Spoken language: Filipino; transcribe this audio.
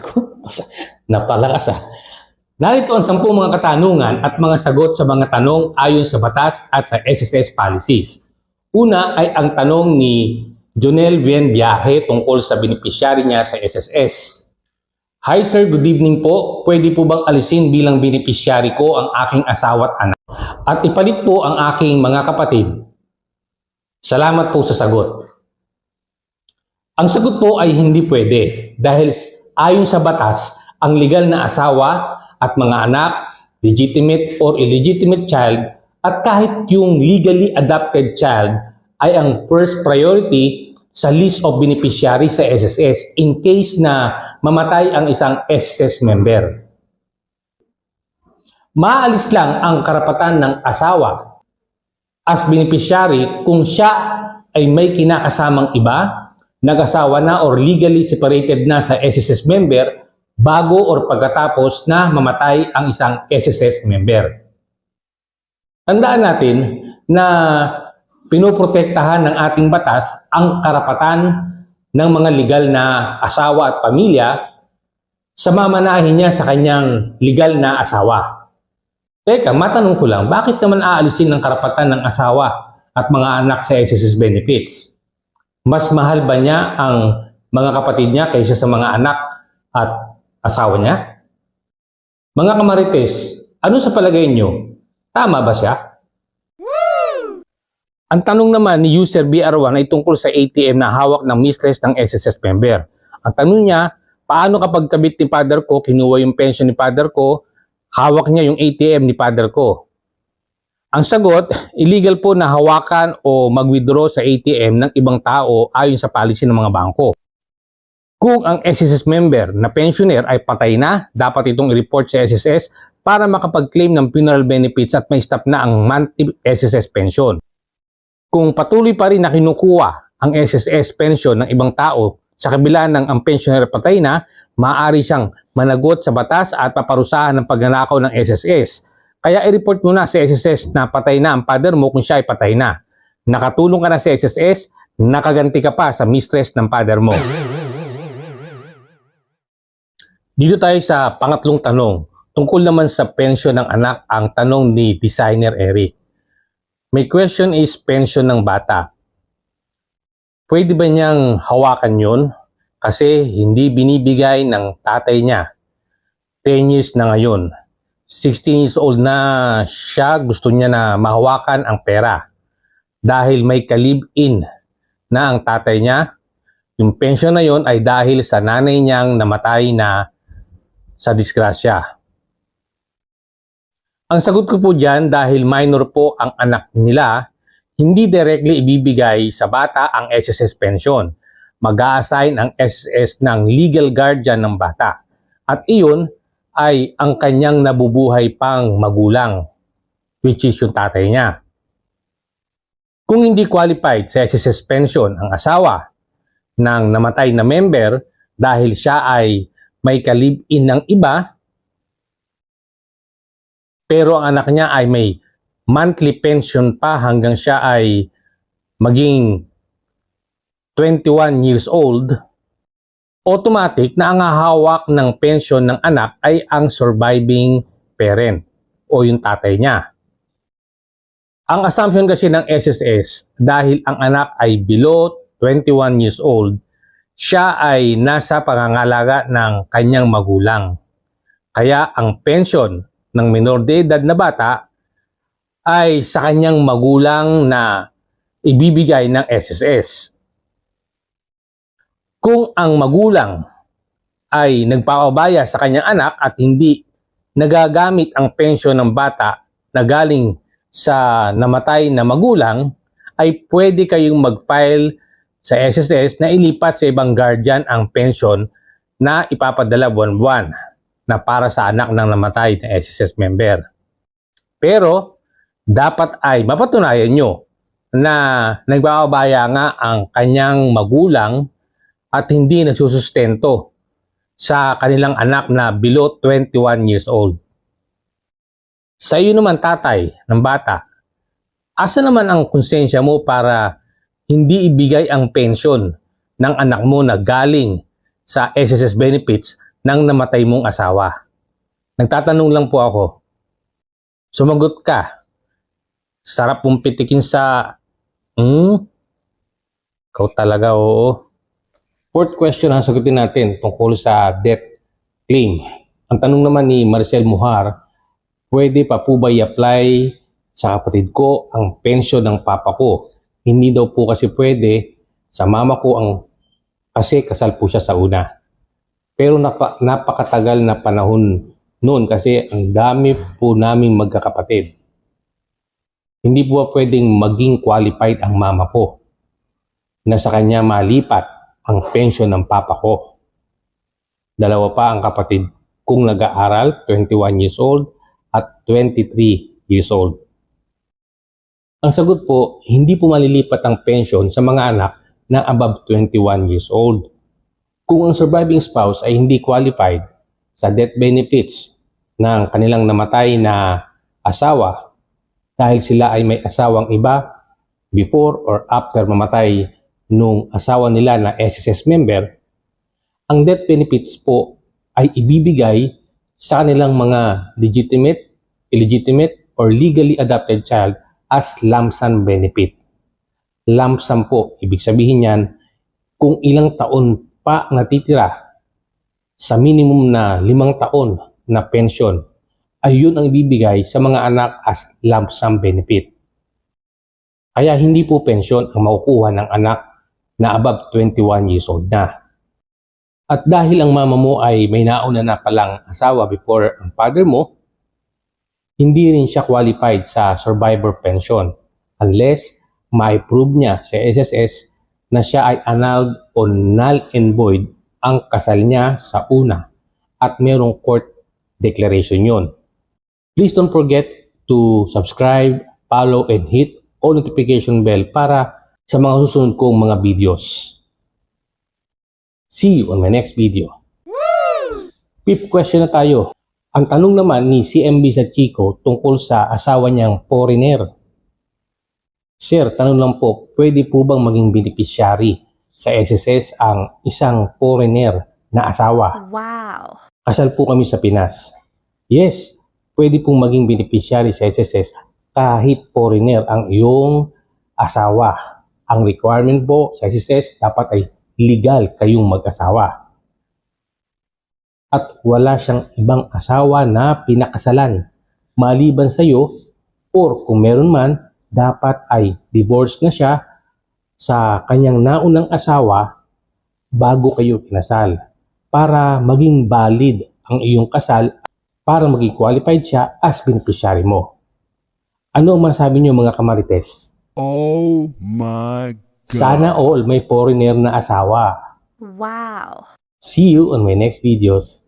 ko. Napalakas ah. Narito ang sampung mga katanungan at mga sagot sa mga tanong ayon sa batas at sa SSS policies. Una ay ang tanong ni Jonel Bien Biahe tungkol sa beneficiary niya sa SSS. Hi sir, good evening po. Pwede po bang alisin bilang beneficiary ko ang aking asawa at anak? At ipalit po ang aking mga kapatid. Salamat po sa sagot. Ang sagot po ay hindi pwede dahil ayon sa batas, ang legal na asawa at mga anak, legitimate or illegitimate child, at kahit yung legally adopted child ay ang first priority sa list of beneficiaries sa SSS in case na mamatay ang isang SSS member. Maalis lang ang karapatan ng asawa as beneficiary kung siya ay may kinakasamang iba, nag-asawa na or legally separated na sa SSS member bago or pagkatapos na mamatay ang isang SSS member. Tandaan natin na pinoprotektahan ng ating batas ang karapatan ng mga legal na asawa at pamilya sa mamanahin niya sa kanyang legal na asawa. Teka, matanong ko lang, bakit naman aalisin ng karapatan ng asawa at mga anak sa SSS benefits? Mas mahal ba niya ang mga kapatid niya kaysa sa mga anak at asawa niya? Mga kamarites, ano sa palagay niyo? Tama ba siya? Ang tanong naman ni user BR1 ay tungkol sa ATM na hawak ng mistress ng SSS member. Ang tanong niya, paano kapag kabit ni father ko, kinuha yung pension ni father ko, hawak niya yung ATM ni father ko? Ang sagot, illegal po na hawakan o mag-withdraw sa ATM ng ibang tao ayon sa policy ng mga bangko. Kung ang SSS member na pensioner ay patay na, dapat itong i-report sa SSS para makapag-claim ng funeral benefits at may stop na ang monthly SSS pension. Kung patuloy pa rin na kinukuha ang SSS pension ng ibang tao sa kabila ng ang pensioner patay na, maaari siyang managot sa batas at paparusahan ng pagnanakaw ng SSS. Kaya i-report mo na sa SSS na patay na ang father mo kung siya ay patay na. Nakatulong ka na sa SSS, nakaganti ka pa sa mistress ng father mo. Dito tayo sa pangatlong tanong. Tungkol naman sa pension ng anak ang tanong ni designer Eric. My question is pension ng bata. Pwede ba niyang hawakan yon? Kasi hindi binibigay ng tatay niya. 10 years na ngayon. 16 years old na siya, gusto niya na mahawakan ang pera. Dahil may kalib-in na ang tatay niya, yung pension na yon ay dahil sa nanay niyang namatay na sa disgrasya. Ang sagot ko po dyan dahil minor po ang anak nila, hindi directly ibibigay sa bata ang SSS pension. Mag-a-assign ang SSS ng legal guardian ng bata. At iyon ay ang kanyang nabubuhay pang magulang, which is yung tatay niya. Kung hindi qualified sa SSS pension ang asawa ng namatay na member dahil siya ay may kalib-in ng iba, pero ang anak niya ay may monthly pension pa hanggang siya ay maging 21 years old, automatic na ang hawak ng pension ng anak ay ang surviving parent o yung tatay niya. Ang assumption kasi ng SSS, dahil ang anak ay below 21 years old, siya ay nasa pangangalaga ng kanyang magulang. Kaya ang pension ng minor de edad na bata ay sa kanyang magulang na ibibigay ng SSS. Kung ang magulang ay nagpapabaya sa kanyang anak at hindi nagagamit ang pensyon ng bata na galing sa namatay na magulang, ay pwede kayong mag-file sa SSS na ilipat sa ibang guardian ang pensyon na ipapadala buwan-buwan na para sa anak ng namatay na SSS member. Pero, dapat ay mapatunayan nyo na nagbababaya nga ang kanyang magulang at hindi nagsusustento sa kanilang anak na below 21 years old. Sa iyo naman tatay ng bata, asa naman ang konsensya mo para hindi ibigay ang pensyon ng anak mo na galing sa SSS benefits ng namatay mong asawa. Nagtatanong lang po ako. Sumagot ka. Sarap pitikin sa... Hmm? Ikaw talaga, oo. Fourth question ang sagutin natin tungkol sa death claim. Ang tanong naman ni Marcel Muhar, pwede pa po ba i-apply sa kapatid ko ang pensyon ng papa ko? Hindi daw po kasi pwede sa mama ko ang kasi kasal po siya sa una. Pero napa, napakatagal na panahon noon kasi ang dami po naming magkakapatid. Hindi po ba pwedeng maging qualified ang mama ko na sa kanya malipat ang pensyon ng papa ko. Dalawa pa ang kapatid kung nag-aaral, 21 years old at 23 years old. Ang sagot po, hindi po malilipat ang pensyon sa mga anak na above 21 years old. Kung ang surviving spouse ay hindi qualified sa death benefits ng kanilang namatay na asawa dahil sila ay may asawang iba before or after mamatay nung asawa nila na SSS member, ang death benefits po ay ibibigay sa kanilang mga legitimate, illegitimate, or legally adopted child as lump sum benefit. Lump sum po, ibig sabihin yan, kung ilang taon pa natitira sa minimum na limang taon na pension, ay yun ang ibibigay sa mga anak as lump sum benefit. Kaya hindi po pension ang makukuha ng anak na above 21 years old na. At dahil ang mama mo ay may nauna na palang asawa before ang father mo, hindi rin siya qualified sa survivor pension unless ma-prove niya sa SSS na siya ay annulled o null and void ang kasal niya sa una at merong court declaration yon. Please don't forget to subscribe, follow, and hit all notification bell para sa mga susunod kong mga videos. See you on my next video. Fifth question na tayo. Ang tanong naman ni CMB sa Chico tungkol sa asawa niyang foreigner. Sir, tanong lang po, pwede po bang maging beneficiary sa SSS ang isang foreigner na asawa? Wow. Kasal po kami sa Pinas. Yes, pwede pong maging beneficiary sa SSS kahit foreigner ang iyong asawa. Ang requirement po sa SSS dapat ay legal kayong mag-asawa. At wala siyang ibang asawa na pinakasalan maliban sa iyo or kung meron man, dapat ay divorce na siya sa kanyang naunang asawa bago kayo kinasal para maging valid ang iyong kasal para maging qualified siya as beneficiary mo. Ano ang masabi niyo mga kamarites? Oh my god. Sana all may foreigner na asawa. Wow. See you on my next videos.